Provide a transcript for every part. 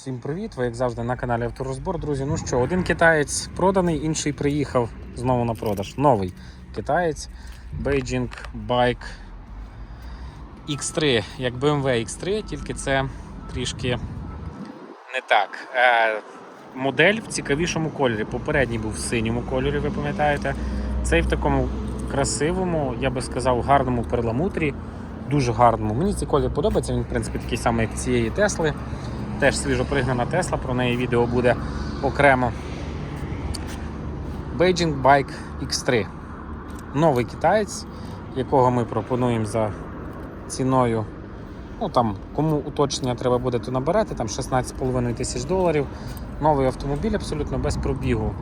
Всім привіт! Ви як завжди на каналі Авторозбор. Друзі, ну що, один китаєць проданий, інший приїхав знову на продаж. Новий китаєць Beijing Bike X3, як BMW X3, тільки це трішки не так. Е, модель в цікавішому кольорі. Попередній був в синьому кольорі, ви пам'ятаєте. Цей в такому красивому, я би сказав, гарному перламутрі. Дуже гарному. Мені цей колір подобається. Він, в принципі, такий самий, як цієї Тесли. Теж свіжо пригнана Тесла, про неї відео буде окремо. Beijing Bike X3. Новий китаєць, якого ми пропонуємо за ціною. Ну там, кому уточнення треба буде, то наберете, там 16,5 тисяч доларів. Новий автомобіль абсолютно без пробігу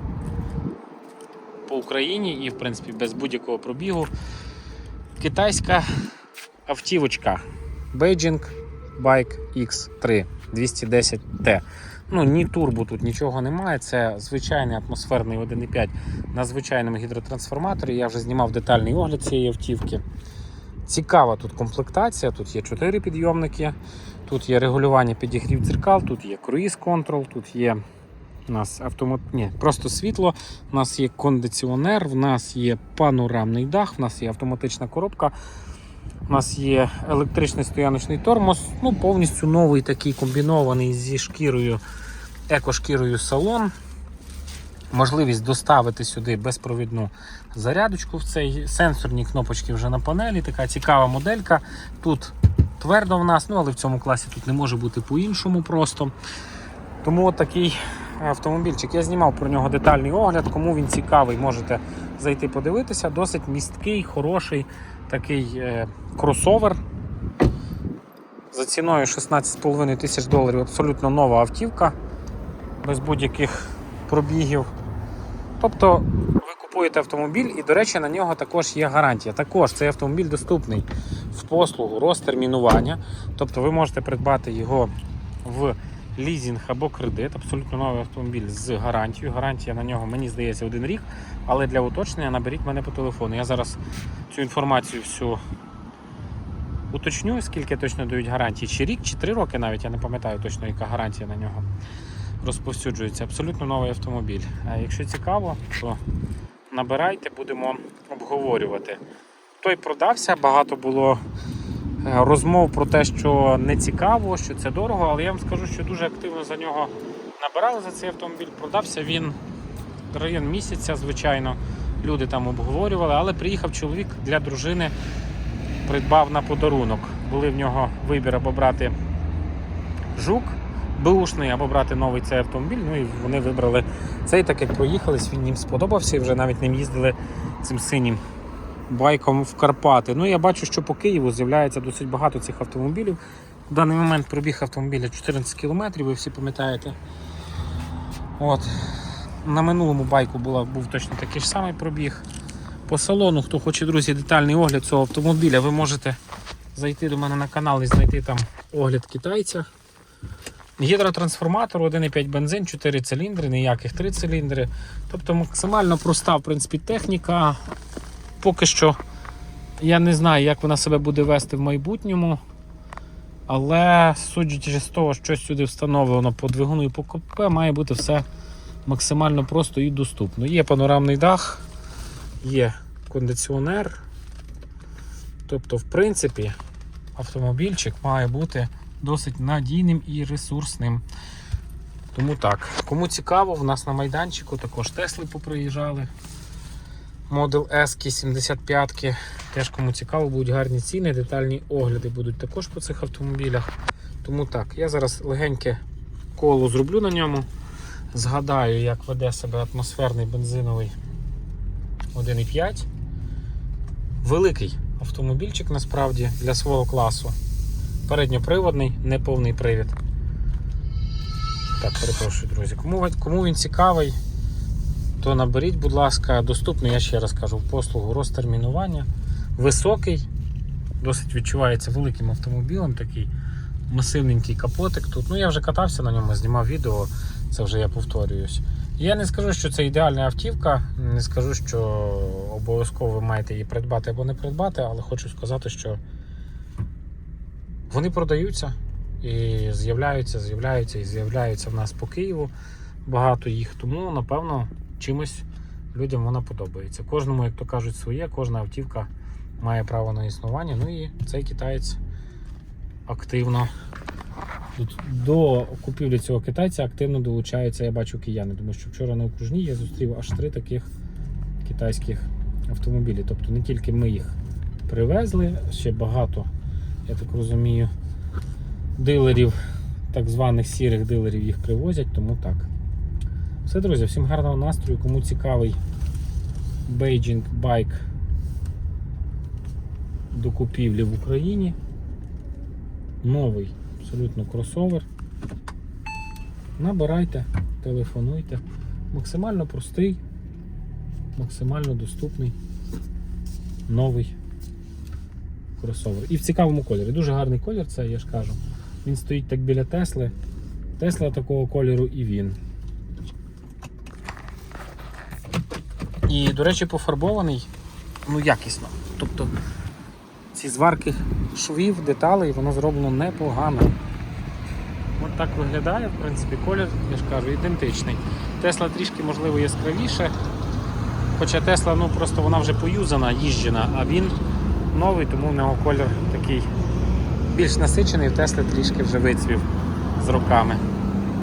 по Україні і, в принципі, без будь-якого пробігу. Китайська автівочка Beijing Bike X3 210T. Ну, ні турбо тут нічого немає. Це звичайний атмосферний 1.5 на звичайному гідротрансформаторі. Я вже знімав детальний огляд цієї автівки. Цікава тут комплектація. Тут є 4 підйомники, тут є регулювання підігрів дзеркал, тут є круїз контрол, тут є у нас автомат... Ні, просто світло, у нас є кондиціонер, в нас є панорамний дах, в нас є автоматична коробка. У нас є електричний стояночний тормоз, ну повністю новий такий комбінований зі шкірою, екошкірою салон. Можливість доставити сюди безпровідну зарядочку в цей сенсорні кнопочки вже на панелі. Така цікава моделька. Тут твердо в нас, ну але в цьому класі тут не може бути по-іншому просто. Тому от такий автомобільчик. Я знімав про нього детальний огляд. Кому він цікавий, можете зайти подивитися. Досить місткий, хороший такий е, кросовер. За ціною 16,5 тисяч доларів абсолютно нова автівка, без будь-яких пробігів. Тобто ви купуєте автомобіль і, до речі, на нього також є гарантія. Також цей автомобіль доступний в послугу розтермінування. Тобто ви можете придбати його в лізінг або кредит. Абсолютно новий автомобіль з гарантією. Гарантія на нього, мені здається, один рік. Але для уточнення наберіть мене по телефону. Я зараз цю інформацію всю уточню, скільки точно дають гарантії. Чи рік, чи три роки навіть, я не пам'ятаю точно, яка гарантія на нього розповсюджується. Абсолютно новий автомобіль. А якщо цікаво, то набирайте, будемо обговорювати. Той продався, багато було розмов про те, що не цікаво, що це дорого, але я вам скажу, що дуже активно за нього набирали за цей автомобіль. Продався він район місяця, звичайно. Люди там обговорювали, але приїхав чоловік для дружини, придбав на подарунок. Були в нього вибір або брати жук бушний, або брати новий цей автомобіль. Ну і вони вибрали цей, так як проїхались, він їм сподобався і вже навіть ним їздили цим синім байком в Карпати. Ну я бачу, що по Києву з'являється досить багато цих автомобілів. В даний момент пробіг автомобіля 14 км, ви всі пам'ятаєте. От. На минулому байку була, був точно такий ж самий пробіг. По салону, хто хоче, друзі, детальний огляд цього автомобіля, ви можете зайти до мене на канал і знайти там огляд китайця. Гідротрансформатор, 1,5 бензин, 4 циліндри, ніяких 3 циліндри. Тобто максимально проста в принципі, техніка. Поки що я не знаю, як вона себе буде вести в майбутньому. Але судячи з того, що сюди встановлено по двигуну і по КП, має бути все максимально просто і доступно. Є панорамний дах, є кондиціонер. Тобто, в принципі, автомобільчик має бути досить надійним і ресурсним. Тому так, кому цікаво, в нас на майданчику також Тесли поприїжджали. Model S 75 Теж кому цікаво, будуть гарні ціни, детальні огляди будуть також по цих автомобілях. Тому так, я зараз легеньке коло зроблю на ньому. Згадаю, як веде себе атмосферний бензиновий 1,5. Великий автомобільчик насправді для свого класу. Передньоприводний, неповний привід. Так, перепрошую, друзі. Кому, кому він цікавий, то наберіть, будь ласка, доступний, я ще раз кажу, послугу розтермінування. Високий, досить відчувається великим автомобілем, такий масивненький капотик тут. Ну, я вже катався на ньому, знімав відео, це вже я повторююсь. Я не скажу, що це ідеальна автівка, не скажу, що обов'язково ви маєте її придбати або не придбати, але хочу сказати, що вони продаються. І з'являються, з'являються і з'являються в нас по Києву багато їх. Тому, напевно, чимось людям вона подобається. Кожному, як то кажуть, своє, кожна автівка має право на існування. Ну і цей китаєць активно. До купівлі цього китайця активно долучаються, я бачу кияни, тому що вчора на окружній я зустрів аж три таких китайських автомобілі. Тобто не тільки ми їх привезли, ще багато, я так розумію, дилерів, так званих сірих дилерів їх привозять, тому так. Все, друзі, всім гарного настрою. Кому цікавий бейджинг байк до купівлі в Україні. Новий абсолютно кросовер. Набирайте, телефонуйте. Максимально простий, максимально доступний новий кросовер. І в цікавому кольорі. Дуже гарний колір, це я ж кажу. Він стоїть так біля Тесли. Тесла такого кольору і він. І, до речі, пофарбований ну, якісно. Тобто ці зварки швів, деталей, воно зроблено непогано. От так виглядає, в принципі, колір, я ж кажу, ідентичний. Тесла трішки, можливо, яскравіше. Хоча Тесла ну, просто вона вже поюзана, їжджена, а він новий, тому в нього колір такий більш насичений, в Тесли трішки вже вицвів з роками.